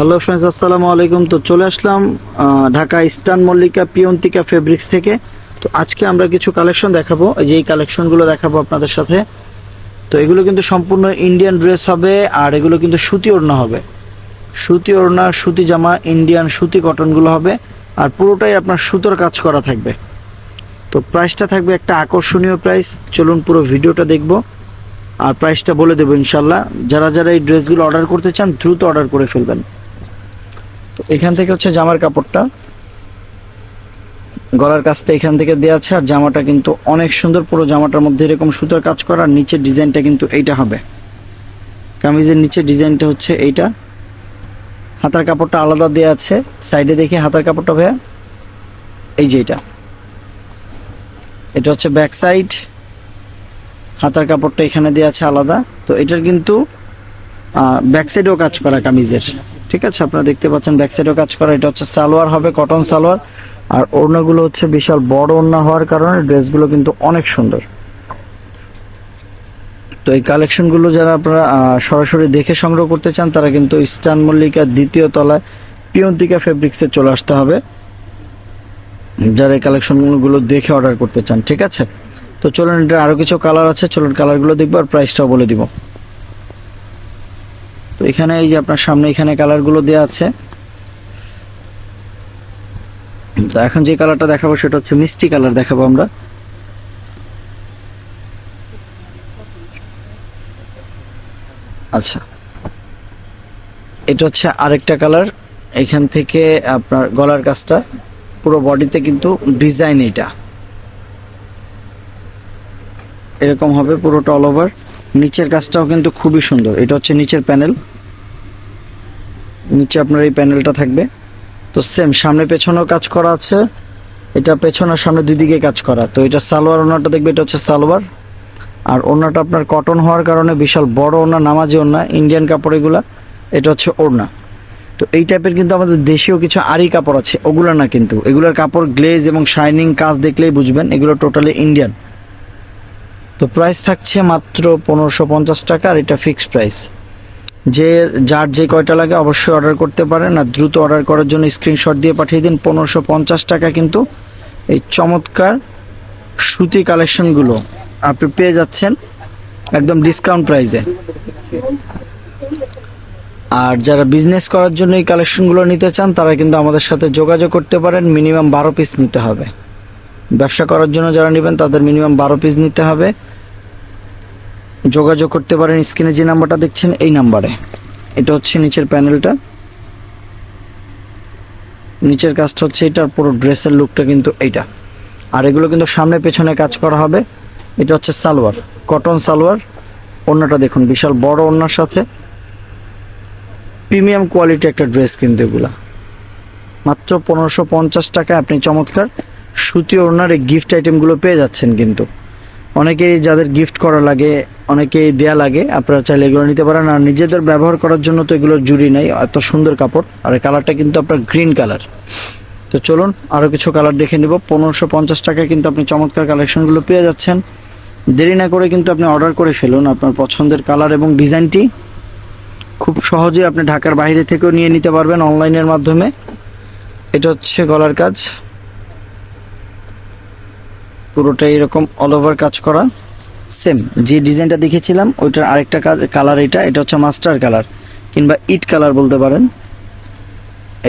Hello friends, আসসালামু আলাইকুম। তো চলে আসলাম ঢাকা ইস্টার্ন মল্লিকা পিয়ন্তিকা ফেব্রিক্স থেকে। তো আজকে আমরা কিছু কালেকশন দেখাবো। এই যে এই কালেকশনগুলো দেখাবো আপনাদের সাথে। তো এগুলো কিন্তু সম্পূর্ণ ইন্ডিয়ান ড্রেস হবে, আর এগুলো কিন্তু সুতি ওড়না হবে। সুতি ওড়না, সুতি জামা ইন্ডিয়ান সুতি কটনগুলো হবে, আর পুরোটাই আপনার সুতোর কাজ করা থাকবে। তো প্রাইসটা থাকবে একটা আকর্ষণীয় প্রাইস চলুন পুরো ভিডিওটা দেখব। আর প্রাইসটা বলে দেবো ইনশাল্লাহ। যারা যারা এই ড্রেসগুলো অর্ডার করতে চান, দ্রুত অর্ডার করে ফেলবেন। তো এখান থেকে হচ্ছে জামার কাপড়টা। গলার কাজটা এখান থেকে দেওয়া আছে, আর জামাটা কিন্তু অনেক সুন্দর পুরো জামাটার মধ্যে এরকম সুতোর কাজ করা, আর নিচের ডিজাইনটা কিন্তু এইটা হবে। কামিজের নিচের ডিজাইনটা হচ্ছে এইটা। হাতার কাপড়টা আলাদা দেওয়া আছে, সাইডে দেখি হাতার কাপড়টা ভাইয়া। এই যে এটা এটা হচ্ছে ব্যাক সাইড। হাতার কাপড়টা এখানে দেওয়া আছে আলাদা। তো এটার কিন্তু ব্যাক সাইডেও কাজ করা কামিজের। ঠিক আছে, আপনারা দেখতে পাচ্ছেন ব্যাক সাইডেও কাজ করা, এটা হচ্ছে সালোয়ার হবে কটন সালোয়ার। আর ওড়নাগুলো হচ্ছে বিশাল বড় ওড়না হওয়ার কারণে ড্রেসগুলো কিন্তু অনেক সুন্দর। তো এই কালেকশনগুলো যারা আপনারা সরাসরি দেখে সংগ্রহ করতে চান, তারা কিন্তু ইস্টার্ন মল্লিকা দ্বিতীয় তলায় পিয়ন্তিকা ফেব্রিক্সে চলে আসতে হবে। যারা এই কালেকশনগুলো দেখে অর্ডার করতে চান, ঠিক আছে? তো চলুন এটা আরও কিছু কালার আছে, চলুন কালারগুলো দেখব আর প্রাইসটাও বলে দিব। তো এখানে এই যে আপনার সামনে এখানে কালারগুলো দেওয়া আছে। তো এখন যে কালারটা দেখাবো সেটা হচ্ছে মিষ্টি কালার দেখাবো আমরা। আচ্ছা। এটা হচ্ছে আরেকটা কালার এখান থেকে আপনার গলার কাজটা। পুরো বডিতে কিন্তু ডিজাইন এটা। এরকম হবে পুরোটা অল ওভার নিচের কাজটাও কিন্তু খুবই সুন্দর। এটা হচ্ছে নিচের প্যানেল। নিচে আপনার এই প্যানেলটা থাকবে। তো সেম সামনে পেছনেও কাজ করা আছে। এটা পেছনে আর সামনে দুই দিকে কাজ করা। তো এটা সালোয়ার ওনাটা দেখবে, এটা হচ্ছে সালোয়ার। আর ওড়নাটা আপনার কটন হওয়ার কারণে বিশাল বড় ওড়না নামাজি ওড়না ইন্ডিয়ান কাপড় এগুলা। এটা হচ্ছে ওড়না। তো এই টাইপের কিন্তু আমাদের দেশীয় কিছু আরি কাপড় আছে। ওগুলো না কিন্তু। এগুলোর কাপড় গ্লেজ এবং শাইনিং কাজ দেখলেই বুঝবেন। এগুলো টোটালি ইন্ডিয়ান তো প্রাইস থাকছে মাত্র পনেরোশো পঞ্চাশ টাকা আর এটা ফিক্সড প্রাইস যে যার যে কয়টা লাগে অবশ্যই অর্ডার করতে পারেন আর দ্রুত অর্ডার করার জন্য স্ক্রিনশট দিয়ে পাঠিয়ে দিন। পনেরোশো পঞ্চাশ টাকা কিন্তু এই চমৎকার সুতি কালেকশনগুলো আপনি পেয়ে যাচ্ছেন একদম ডিসকাউন্ট প্রাইসে আর যারা বিজনেস করার জন্য এই কালেকশনগুলো নিতে চান, তারা কিন্তু আমাদের সাথে যোগাযোগ করতে পারেন। মিনিমাম বারো পিস নিতে হবে। ব্যবসা করার জন্য যারা নেবেন, তাদের মিনিমাম বারো পিস নিতে হবে। যোগাযোগ করতে পারেন স্ক্রিনে যে নাম্বারটা দেখছেন, এই নাম্বারে। এটা হচ্ছে নিচের প্যানেলটা। নিচের কাজটা হচ্ছে এটা আর পুরো ড্রেসের লুকটা কিন্তু এইটা। আর এগুলো কিন্তু সামনে পেছনে কাজ করা হবে। এটা হচ্ছে সালোয়ার কটন সালোয়ার। ওড়নাটা দেখুন, বিশাল বড় ওড়নার সাথে। প্রিমিয়াম কোয়ালিটি একটা ড্রেস কিন্তু এগুলা। মাত্র পনেরোশো পঞ্চাশ আপনি চমৎকার সুতি ওনার এই গিফট আইটেমগুলো পেয়ে যাচ্ছেন কিন্তু। অনেকেই যাদের গিফট করা লাগে, অনেকেই দেয়া লাগে, আপনারা চাইলে এগুলো নিতে পারেন। আর নিজেদের ব্যবহার করার জন্য তো এগুলোর জুড়ি নেই, এত সুন্দর কাপড়। আর কালারটা কিন্তু আপনার গ্রিন কালার তো চলুন আরও কিছু কালার দেখে নিব। পনেরোশো পঞ্চাশ টাকায় কিন্তু আপনি চমৎকার কালেকশনগুলো পেয়ে যাচ্ছেন। দেরি না করে কিন্তু আপনি অর্ডার করে ফেলুন আপনার পছন্দের কালার এবং ডিজাইনটি খুব সহজে আপনি ঢাকার বাইরে থেকেও নিয়ে নিতে পারবেন অনলাইনের মাধ্যমে। এটা হচ্ছে গলার কাজ। পুরোটা এরকম অল ওভার কাজ করা। সেম যে ডিজাইনটা দেখেছিলাম, ওইটার আরেকটা কালার এটা এটা হচ্ছে মাস্টার কালার কিংবা ইট কালার বলতে পারেন।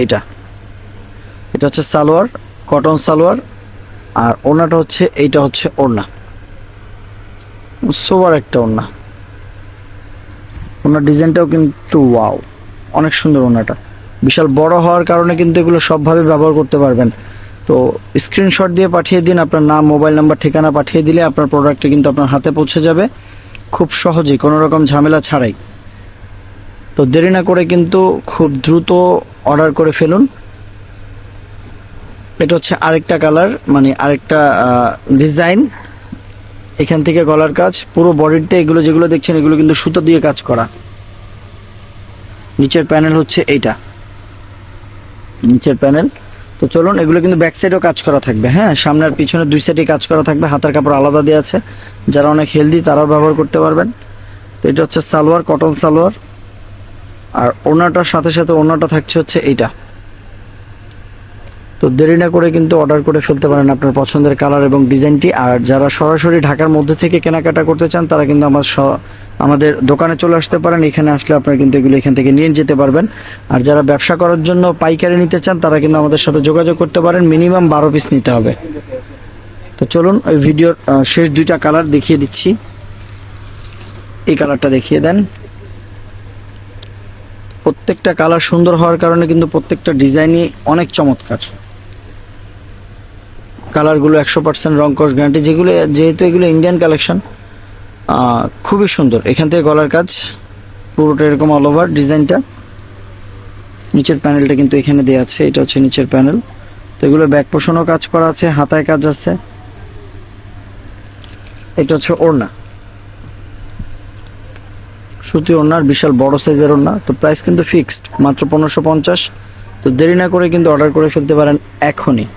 এইটা। এটা হচ্ছে সালোয়ার কটন সালোয়ার, আর ওড়নাটা হচ্ছে, এইটা হচ্ছে ওড়না। সোবার একটা ওড়না। ওনার ডিজাইনটাও কিন্তু ওয়াও অনেক সুন্দর ওনাটা বিশাল বড় হওয়ার কারণে কিন্তু এগুলো সবভাবে ব্যবহার করতে পারবেন। তো স্ক্রিনশট দিয়ে পাঠিয়ে দিন, আপনার নাম মোবাইল নাম্বার ঠিকানা পাঠিয়ে দিলে আপনার প্রোডাক্টটা কিন্তু আপনার হাতে পৌঁছে যাবে। খুব সহজেই, কোনো রকম ঝামেলা ছাড়াই। তো দেরি না করে কিন্তু খুব দ্রুত অর্ডার করে ফেলুন। এটা হচ্ছে আরেকটা কালার মানে আরেকটা ডিজাইন এখান থেকে গলার কাজ, পুরো বডিতে এগুলো যেগুলো দেখছেন, এগুলো কিন্তু সুতো দিয়ে কাজ করা। নিচের প্যানেল হচ্ছে এইটা। নিচের প্যানেল তো চলুন, এগুলো কিন্তু ব্যাক সাইডেও কাজ করা থাকবে হ্যাঁ? সামনে আর পিছনে দুই সাইডে কাজ করা থাকবে, হাতের কাপড় আলাদা দেওয়া আছে। যারা অনেক হেলদি তারাও ব্যবহার করতে পারবেন। তো এটা হচ্ছে সালোয়ার কটন সালোয়ার। আর ওনাটার সাথে সাথে ওনাটা থাকছে হচ্ছে এইটা। তো দেরি না করে কিন্তু অর্ডার করে ফেলতে পারেন আপনার পছন্দের কালার এবং ডিজাইনটি আর যারা সরাসরি ঢাকার মধ্যে থেকে কেনাকাটা করতে চান, তারা কিন্তু আমার আমাদের দোকানে চলে আসতে পারেন। এখানে আসলে আপনারা কিন্তু এগুলো এখান থেকে নিয়ে যেতে পারবেন। আর যারা ব্যবসা করার জন্য পাইকারি নিতে চান, তারা কিন্তু আমাদের সাথে যোগাযোগ করতে পারেন। মিনিমাম বারো পিস নিতে হবে। তো চলুন, ওই ভিডিওর শেষ দুইটা কালার দেখিয়ে দিচ্ছি। এই কালারটা দেখিয়ে দেন। প্রত্যেকটা কালার সুন্দর হওয়ার কারণে কিন্তু প্রত্যেকটা ডিজাইনই অনেক চমৎকার। কালারগুলো একশো পার্সেন্ট রং কস গ্যারান্টি যেগুলো যেহেতু এগুলো ইন্ডিয়ান কালেকশন খুবই সুন্দর। এখান থেকে গলার কাজ, পুরোটা এরকম অল ওভার ডিজাইনটা। নিচের প্যানেলটা কিন্তু এখানে দেওয়া আছে, এটা হচ্ছে নিচের প্যানেল। তো এগুলো ব্যাক পোষণও কাজ করা আছে, হাতায় কাজ আছে। এটা হচ্ছে ওড়না। সুতি ওড়নার বিশাল বড় সাইজের ওড়না। তো প্রাইস কিন্তু ফিক্সড মাত্র পনেরোশো পঞ্চাশ। তো দেরি না করে কিন্তু অর্ডার করে ফেলতে পারেন এখনই।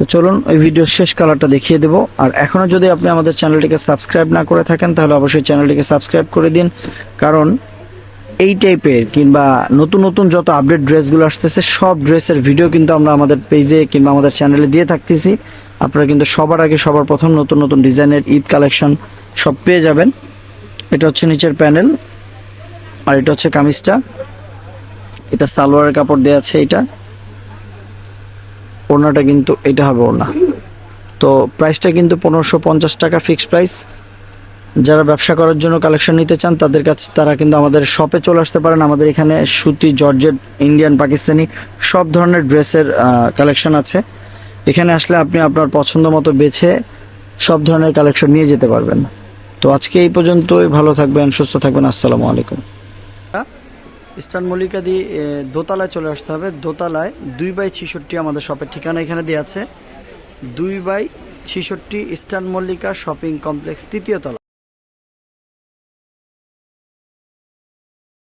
তো চলুন ওই ভিডিওর শেষ কালারটা দেখিয়ে দেবো। আর এখনও যদি আপনি আমাদের চ্যানেলটিকে সাবস্ক্রাইব না করে থাকেন, তাহলে অবশ্যই চ্যানেলটিকে সাবস্ক্রাইব করে দিন। কারণ এই টাইপের কিংবা নতুন নতুন যত আপডেট ড্রেসগুলো আসতেছে, সব ড্রেসের ভিডিও কিন্তু আমরা আমাদের পেজে কিংবা আমাদের চ্যানেলে দিয়ে থাকতেছি। আপনারা কিন্তু সবার আগে সবার প্রথম নতুন নতুন ডিজাইনের ঈদ কালেকশন সব পেয়ে যাবেন। এটা হচ্ছে নিচের প্যানেল আর এটা হচ্ছে কামিজটা। এটা সালোয়ারের কাপড় দেওয়া আছে এটা। ওড়নাটা কিন্তু এটা হবে ওড়না। তো প্রাইসটা কিন্তু পনেরোশো পঞ্চাশ টাকা ফিক্সড প্রাইস যারা ব্যবসা করার জন্য কালেকশন নিতে চান, তাদের কাছে, তারা কিন্তু আমাদের শপে চলে আসতে পারেন। আমাদের এখানে সুতি, জর্জেট ইন্ডিয়ান পাকিস্তানি সব ধরনের ড্রেসের কালেকশন আছে। এখানে আসলে আপনি আপনার পছন্দ মতো বেছে সব ধরনের কালেকশন নিয়ে যেতে পারবেন। তো আজকে এই পর্যন্তই। ভালো থাকবেন, সুস্থ থাকবেন। আসসালামু আলাইকুম। ইস্টার্ন মল্লিকা দিয়ে দোতলায় চলে আসতে হবে। দোতলায় দুই বাই ছিষট্টি আমাদের শপের ঠিকানা এখানে দেওয়া আছে। দুই বাই ছিষট্টি ইস্টার্ন মল্লিকা শপিং কমপ্লেক্স, তৃতীয় তলা।